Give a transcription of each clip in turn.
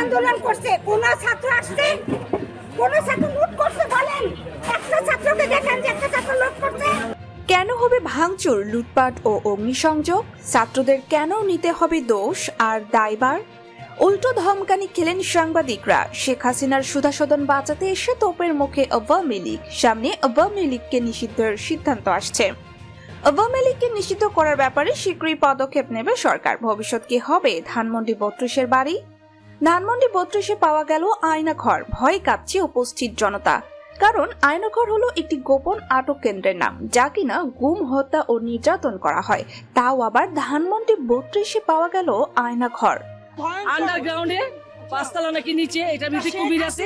আন্দোলন করছে। কোন ছাত্র আসছে? কোন ছাত্র লুট করছে বলেন? একটা ছাত্রকে দেখেন যে একটা ছাত্র লুট করছে। কেন হবে ভাঙচুর, লুটপাট ও অগ্নিসংযোগ? ছাত্রদের কেন নিতে হবে দোষ আর দায়বার উল্টো ধমকানি খেলেন সাংবাদিকরা। শেখ হাসিনার সুধাসদন বাঁচাতে এসে তোপের মুখে আওয়ামী লীগ। সামনে আওয়ামী লীগকে নিষিদ্ধের সিদ্ধান্ত আসছে। আওয়ামী লীগকে নিষিদ্ধ করার ব্যাপারে শীঘ্রই পদক্ষেপ নেবে সরকার। ভবিষ্যৎ কি হবে? ধানমন্ডি বত্রিশের বাড়ি? ধানমন্ডি বত্রিশে পাওয়া গেল আয়নাঘর। ভয় কাঁপছে উপস্থিত জনতা। কারণ আয়নাঘর হলো একটি গোপন আটক কেন্দ্রের নাম, যা কিনা গুম, হত্যা ও নির্যাতন করা হয়। তাও আবার ধানমন্ডি বত্রিশে পাওয়া গেল আয়নাঘর। আন্ডারগ্রাউন্ডে পাঁচতলা নাকি নিচে এটা ভিতরে কুমির আছে।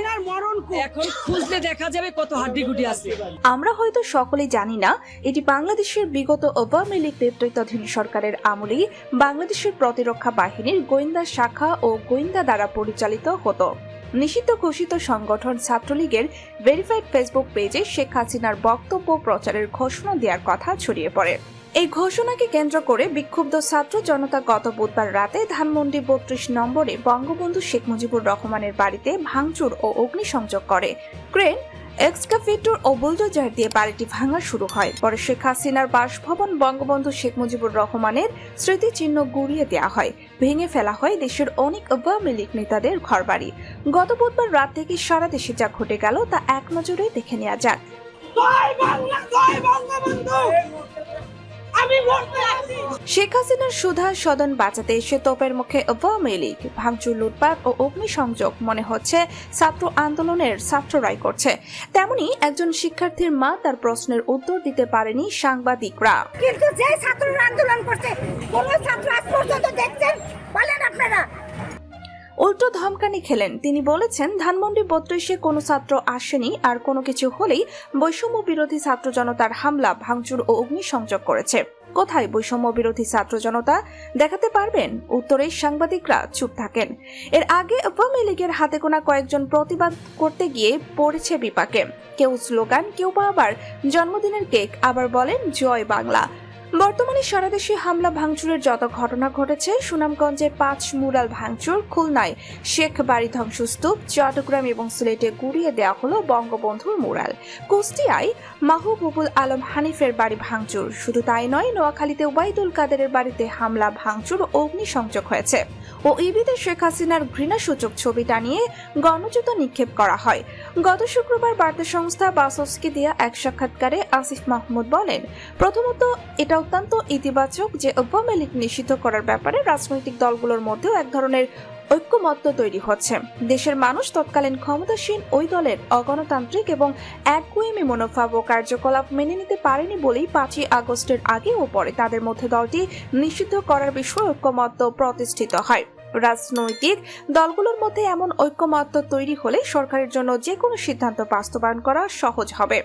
এখন খুঁজলে দেখা যাবে কত হাড্ডি গুটি আছে। আমরা হয়তো সকলেই জানি না এটি বাংলাদেশের বিগত আওয়ামী লীগ নেতৃত্বাধীন সরকারের আমলেই বাংলাদেশের প্রতিরক্ষা বাহিনীর গোয়েন্দা শাখা ও গোয়েন্দা দ্বারা পরিচালিত হতো। নিষিদ্ধ ঘোষিত সংগঠন ছাত্রলীগের ভেরিফাইড ফেসবুক পেজে শেখ হাসিনার বক্তব্য প্রচারের ঘোষণা দেওয়ার কথা ছড়িয়ে পড়ে। এই ঘোষণাকে কেন্দ্র করে বিক্ষুব্ধ ছাত্র জনতা গত বুধবার রাতে ধানমন্ডি বত্রিশ নম্বরে বঙ্গবন্ধু শেখ মুজিবুর রহমানের বাড়িতে ভাঙচুর ও অগ্নিসংযোগ করে। ক্রেন, এক্সকাভেটর ও বুলডোজার দিয়ে বাড়িটি ভাঙা শুরু হয়। পরে শেখ হাসিনার বাসভবন বঙ্গবন্ধু শেখ মুজিবুর রহমানের স্মৃতিচিহ্ন গুড়িয়ে দেওয়া হয়। ভেঙে ফেলা হয় দেশের অনেক আওয়ামী লীগ নেতাদের ঘরবাড়ি। গত বুধবার রাত থেকে সারা দেশে যা ঘটে গেল তা এক নজরে দেখে নেওয়া যাক। শেখ হাসিনার সুধা সদন বাঁচাতে এসে তোপের মুখে আওয়ামী লীগ ভাঙচুর লুটপাট ও অগ্নিসংযোগ মনে হচ্ছে ছাত্র আন্দোলনের ছাত্ররাই করছে। তেমনি একজন শিক্ষার্থীর মা তার প্রশ্নের উত্তর দিতে পারেনি সাংবাদিকরা। কিন্তু যে ছাত্ররা আন্দোলন করছে কোন ছাত্র আজ পর্যন্ত দেখছেন? বলেন আপনারা। উল্টো ধমকানি খেলেন। তিনি বলেছেন ধানমন্ডি বত্রিশে কোনো ছাত্র আসেনি আর কোনো কিছু হলেই বৈষম্য বিরোধী ছাত্র জনতার হামলা ভাঙচুর ও অগ্নিসংযোগ করেছে। কোথায় বৈষম্য বিরোধী ছাত্র জনতা? দেখাতে পারবেন। উত্তরে সাংবাদিকরা চুপ থাকেন। এর আগে আওয়ামী লীগের হাতে গোনা কয়েকজন প্রতিবাদ করতে গিয়ে পড়েছে বিপাকে। কেউ স্লোগান, কেউ বা আবার জন্মদিনের কেক, আবার বলেন জয় বাংলা। বর্তমানে সারা দেশে হামলা, ভাঙচুরের যত ঘটনা ঘটেছে, সুনামগঞ্জে পাঁচ মুরাল ভাঙচুর, খুলনায় শেখ বাড়ি ধ্বংসস্তূপ, চট্টগ্রাম এবং সিলেটে গুড়িয়ে দেওয়া হলো বঙ্গবন্ধুর মুরাল। কুষ্টিয়ায় মাহবুবুল আলম হানিফের বাড়ি ভাঙচুর। শুধু তাই নয়, নোয়াখালীতে ওবায়দুল কাদেরের বাড়িতে হামলা, ভাঙচুর ও অগ্নিসংযোগ হয়েছে। ও ইবিতে শেখ হাসিনার ঘৃণাসূচক ছবি টানিয়ে গণজুতো নিক্ষেপ করা হয়। গত শুক্রবার বার্তা সংস্থা বাসসকে দেয়া এক সাক্ষাৎকারে আসিফ মাহমুদ বলেন, প্রথমত এটা অত্যন্ত ইতিবাচক যে আওয়ামী লীগ নিষিদ্ধ করার ব্যাপারে রাজনৈতিক দলগুলোর মধ্যেও এক ধরনের ঐক্যমত্য তৈরি হচ্ছে। দেশের মানুষ তৎকালীন ক্ষমতাসীন ওই দলের অগণতান্ত্রিক এবং একগুয়েমি মনোভাব ও কার্যকলাপ মেনে নিতে পারেনি বলেই পাঁচই আগস্টের আগে ও পরে তাদের মধ্যে দলটি নিষিদ্ধ করার বিষয়ে ঐক্যমত্য প্রতিষ্ঠিত হয়। রাজনৈতিক দলগুলোর মধ্যে এমন ঐক্যমত্য তৈরি হলে সরকারের জন্য যে কোনো সিদ্ধান্ত বাস্তবায়ন করা সহজ হবে।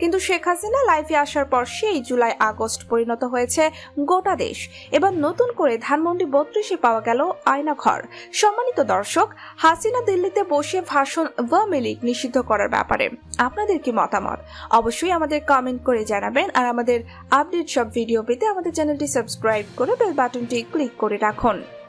কিন্তু শেখ হাসিনা লাইফে আসার পর সেই জুলাই আগস্ট পরিণত হয়েছে গোটা দেশ। এবার নতুন করে ধানমন্ডি বত্রিশে পাওয়া গেল আয়নাঘর। সম্মানিত দর্শক, হাসিনা দিল্লিতে বসে ভাষণ আওয়ামী লীগ নিষিদ্ধ করার ব্যাপারে। আপনাদের কি মতামত? অবশ্যই আমাদের কমেন্ট করে জানাবেন আর আমাদের আপডেট সব ভিডিও পেতে আমাদের চ্যানেলটি সাবস্ক্রাইব করে বেল বাটনটি ক্লিক করে রাখুন।